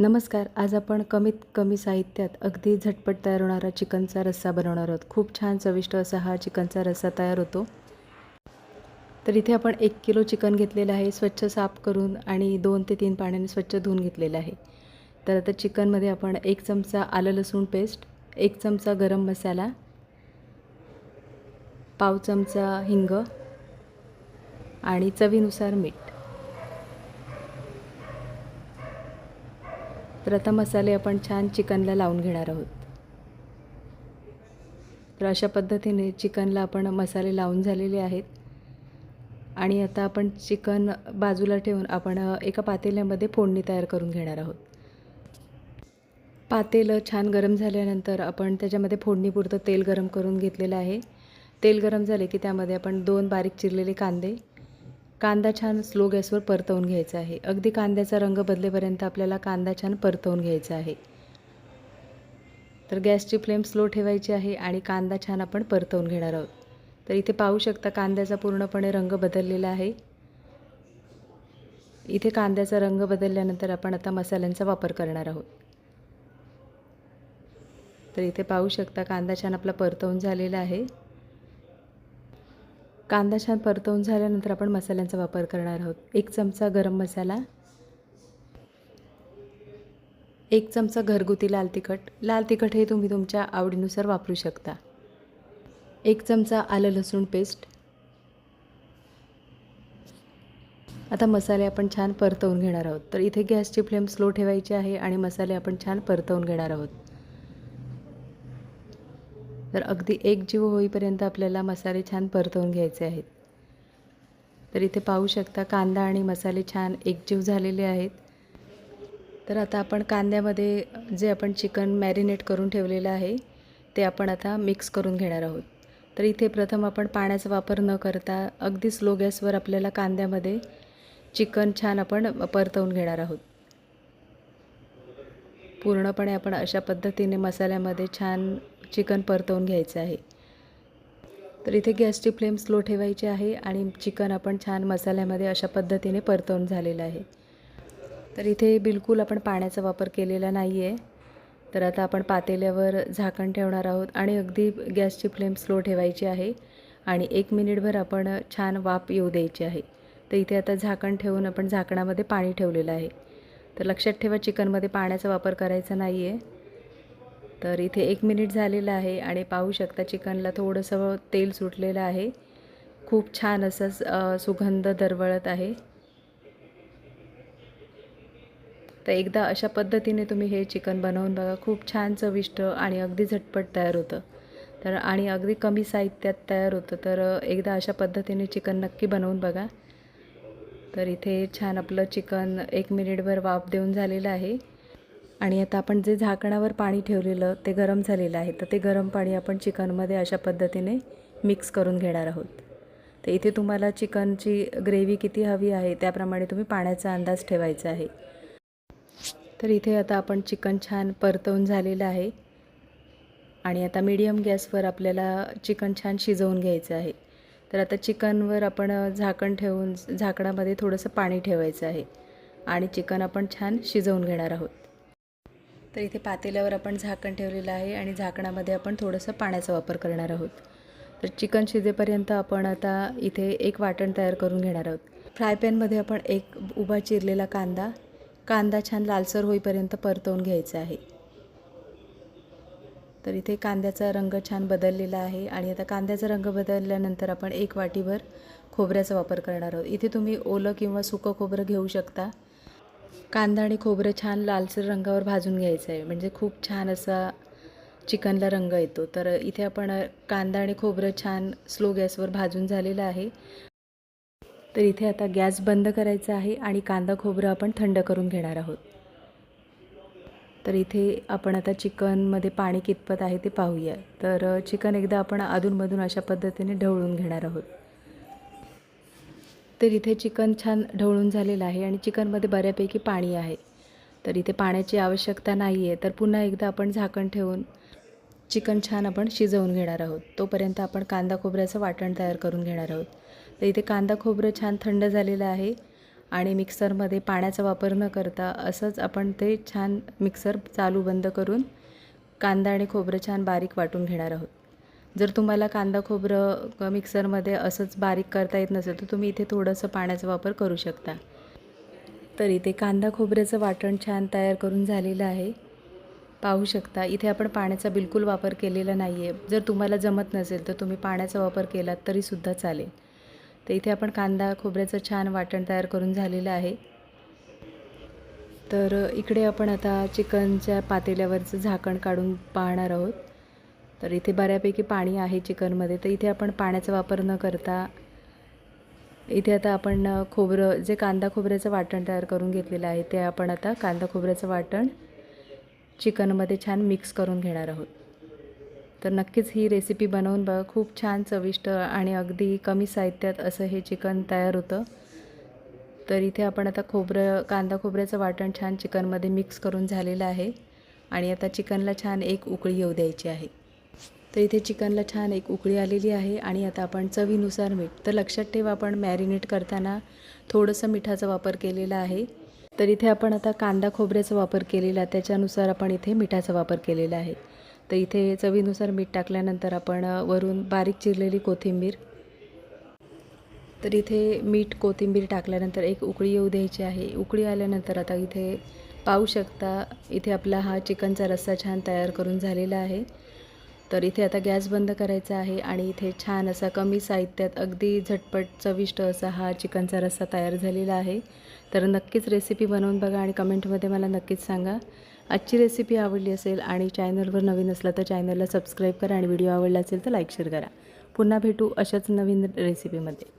नमस्कार आज आपण कमीत कमी साहित्यात अगदी झटपट तयार होणारा चिकनचा रस्सा बनवणार आहोत. खूप छान चविष्ट असा हा चिकनचा रस्सा तयार होतो. तर इथे आपण एक किलो चिकन घेतलेलं आहे स्वच्छ साफ करून आणि दोन ते तीन पाण्याने स्वच्छ धुवून घेतलेलं आहे. तर आता चिकनमध्ये आपण एक चमचा आलं लसूण पेस्ट एक चमचा गरम मसाला पाव चमचा हिंग आणि चवीनुसार मीठ. तर आता मसाले आपण छान चिकनला लावून घेणार आहोत. तर अशा पद्धतीने चिकनला आपण मसाले लावून झालेले आहेत. आणि आता आपण चिकन बाजूला ठेवून आपण एका पातेल्यामध्ये फोडणी तयार करून घेणार आहोत. पातेलं छान गरम झाल्यानंतर आपण त्याच्यामध्ये फोडणीपुरतं तेल गरम करून घेतलेलं आहे. तेल गरम झाले की त्यामध्ये आपण दोन बारीक चिरलेले कांदे कांदा छान स्लो गॅसवर परतवून घ्यायचा आहे. अगदी कांद्याचा रंग बदलेपर्यंत आपल्याला कांदा छान परतवून घ्यायचा आहे. तर गॅसची फ्लेम स्लो ठेवायची आहे आणि कांदा छान आपण परतवून घेणार आहोत. तर इथे पाहू शकता कांद्याचा पूर्णपणे रंग बदललेला आहे. इथे कांद्याचा रंग बदलल्यानंतर आपण आता मसाल्यांचा वापर करणार आहोत. तर इथे पाहू शकता कांदा छान आपला परतवून झालेला आहे. कांदा छान परतवून झाल्यानंतर आपण मसाल्यांचा वापर करणार आहोत. एक चमचा गरम मसाला एक चमचा घरगुती लाल तिखट. लाल तिखट हे तुम्ही तुमच्या आवडीनुसार वापरू शकता. एक चमचा आलं लसूण पेस्ट. आता मसाले आपण छान परतवून घेणार आहोत. तर इथे गॅसची फ्लेम स्लो ठेवायची आहे आणि मसाले आपण छान परतवून घेणार आहोत. तर अगदी एक जीव होईपर्यंत आपल्याला मसाले छान परतवून घ्यायचे आहेत. तर इथे पाहू शकता कांदा आणि मसाले छान एकजीव झालेले आहेत. तर आता आपण कांद्यामध्ये जे आपण चिकन मॅरिनेट करून ठेवलेलं आहे ते आपण आता मिक्स करून घेणार आहोत. तर इथे प्रथम आपण पाण्याचा वापर न करता अगदी स्लो गॅसवर आपल्याला कांद्यामध्ये चिकन छान आपण परतवून घेणार आहोत. पूर्णपणे आपण अशा पद्धतीने मसाल्यामध्ये छान चिकन परतवून घ्यायचं आहे. तर इथे गॅसची फ्लेम स्लो ठेवायची आहे आणि चिकन आपण छान मसाल्यामध्ये अशा पद्धतीने परतवून झालेलं आहे. तर इथे बिलकुल आपण पाण्याचा वापर केलेला नाही आहे तर आता आपण पातेल्यावर झाकण ठेवणार आहोत आणि अगदी गॅसची फ्लेम स्लो ठेवायची आहे आणि एक मिनिटभर आपण छान वाफ येऊ द्यायची आहे. तर इथे आता झाकण ठेवून आपण झाकणामध्ये पाणी ठेवलेलं आहे. तर लक्षात ठेवा चिकनमध्ये पाण्याचा वापर करायचा नाही आहे तर इथे एक मिनिट झालेलं आहे आणि पाहू शकता चिकनला थोडंसं तेल सुटलेलं आहे. खूप छान असं सुगंध दरवळत आहे. तर एकदा अशा पद्धतीने तुम्ही हे चिकन बनवून बघा. खूप छान चविष्ट आणि अगदी झटपट तयार होतं. तर आणि अगदी कमी साहित्यात तयार होतं. तर एकदा अशा पद्धतीने चिकन नक्की बनवून बघा. तर इथे छान आपलं चिकन एक मिनिटभर वाफ देऊन झालेलं आहे. आणि आता आपण जे झाकणावर पाणी ठेवलेलं ते गरम झालेलं आहे तर ते गरम पाणी आपण चिकनमध्ये अशा पद्धतीने मिक्स करून घेणार आहोत. तर इथे तुम्हाला चिकनची ग्रेव्ही किती हवी आहे त्याप्रमाणे तुम्ही पाण्याचा अंदाज ठेवायचा आहे. तर इथे आता आपण चिकन छान परतवून झालेलं आहे. आणि आता मीडियम गॅसवर आपल्याला चिकन छान शिजवून घ्यायचं आहे. तर आता चिकनवर आपण झाकण ठेवून झाकणामध्ये थोडंसं पाणी ठेवायचं आहे. आणि चिकन आपण छान शिजवून घेणार आहोत. तर इथे पातेल्यावर आपण झाकण ठेवलेलं आहे आणि झाकणामध्ये आपण थोडंसं पाण्याचा वापर करणार आहोत. तर चिकन शिजेपर्यंत आपण आता इथे एक वाटण तयार करून घेणार आहोत. फ्राय पॅनमध्ये आपण एक उभा चिरलेला कांदा कांदा छान लालसर होईपर्यंत परतवून घ्यायचा आहे. तर इथे कांद्याचा रंग छान बदललेला आहे आणि आता कांद्याचा रंग बदलल्यानंतर आपण एक वाटीभर खोबऱ्याचा वापर करणार आहोत. इथे तुम्ही ओलं किंवा सुकं खोबरं घेऊ शकता. कांदा आणि खोबरं छान लालसर रंगावर भाजून घ्यायचं आहे. म्हणजे खूप छान असा चिकनला रंग येतो. तर इथे आपण कांदा आणि खोबरं छान स्लो गॅसवर भाजून झालेलं आहे. तर इथे आता गॅस बंद करायचा आहे आणि कांदा खोबरं आपण थंड करून घेणार आहोत. तर इथे आपण आता चिकनमध्ये पाणी कितपत आहे ते पाहूया. तर चिकन एकदा आपण अधूनमधून अशा पद्धतीने ढवळून घेणार आहोत. तर इथे चिकन छान ढवळून झालेलं आहे आणि चिकनमध्ये बऱ्यापैकी पाणी आहे. तर इथे पाण्याची आवश्यकता नाही आहे तर पुन्हा एकदा आपण झाकण ठेवून चिकन छान आपण शिजवून घेणार आहोत. तोपर्यंत आपण कांदा खोबऱ्याचं वाटण तयार करून घेणार आहोत. तर इथे कांदा खोबरं छान थंड झालेलं आहे आणि मिक्सरमध्ये पाण्याचा वापर न करता असंच आपण ते छान मिक्सर चालू बंद करून कांदा आणि खोबरं छान बारीक वाटून घेणार आहोत. जर तुम्हाला कांदा खोबरं मिक्सरमध्ये असंच बारीक करता येत नसेल तर तुम्ही इथे थोडंसं पाण्याचा वापर करू शकता. तर इथे कांदा खोबऱ्याचं वाटण छान तयार करून झालेलं आहे. पाहू शकता इथे आपण पाण्याचा बिलकुल वापर केलेला नाही आहे जर तुम्हाला जमत नसेल तर तुम्ही पाण्याचा वापर केलात तरीसुद्धा चालेल. तर इथे आपण कांदा खोबऱ्याचं छान वाटण तयार करून झालेलं आहे. तर इकडे आपण आता चिकनच्या पातेल्यावरचं झाकण काढून पाहणार आहोत. तर इथे बऱ्यापैकी पाणी आहे चिकनमध्ये तर इथे आपण पाण्याचा वापर न करता इथे आता आपण खोबरं जे कांदा खोबऱ्याचं वाटण तयार करून घेतलेलं आहे ते आपण आता कांदा खोबऱ्याचं वाटण चिकनमध्ये छान मिक्स करून घेणार आहोत. तर नक्कीच ही रेसिपी बनवून बघा खूप छान चविष्ट आणि अगदी कमी साहित्यात असं हे चिकन तयार होतं. तर इथे आपण आता खोबरं कांदा खोबऱ्याचं वाटण छान चिकनमध्ये मिक्स करून झालेलं आहे आणि आता चिकनला छान एक उकळी येऊ द्यायची आहे. तर इथे चिकनला छान एक उकळी आलेली आहे आणि आता आपण चवीनुसार मीठ. तर लक्षात ठेवा आपण मॅरिनेट करताना थोडंसं मिठाचा वापर केलेला आहे. तर इथे आपण आता कांदा खोबऱ्याचा वापर केलेला त्याच्यानुसार आपण इथे मिठाचा वापर केलेला आहे. तर इथे चवीनुसार मीठ टाकल्यानंतर आपण वरून बारीक चिरलेली कोथिंबीर. तर इथे मीठ कोथिंबीर टाकल्यानंतर एक उकळी येऊ द्यायची आहे. उकळी आल्यानंतर आता इथे पाहू शकता इथे आपला हा चिकनचा रस्सा छान तयार करून झालेला आहे. तर इथे आता गॅस बंद करायचा आहे आणि इथे छान असा कमी साहित्यात अगदी झटपट चविष्ट असा हा चिकनचा रस्सा तयार झालेला आहे. तर नक्कीच रेसिपी बनवून बघा आणि कमेंटमध्ये मला नक्कीच सांगा. आजची रेसिपी आवडली असेल आणि चॅनलवर नवीन असला तर चॅनलला सबस्क्राईब करा आणि व्हिडिओ आवडला असेल तर लाईक शेअर करा. पुन्हा भेटू अशाच नवीन रेसिपीमध्ये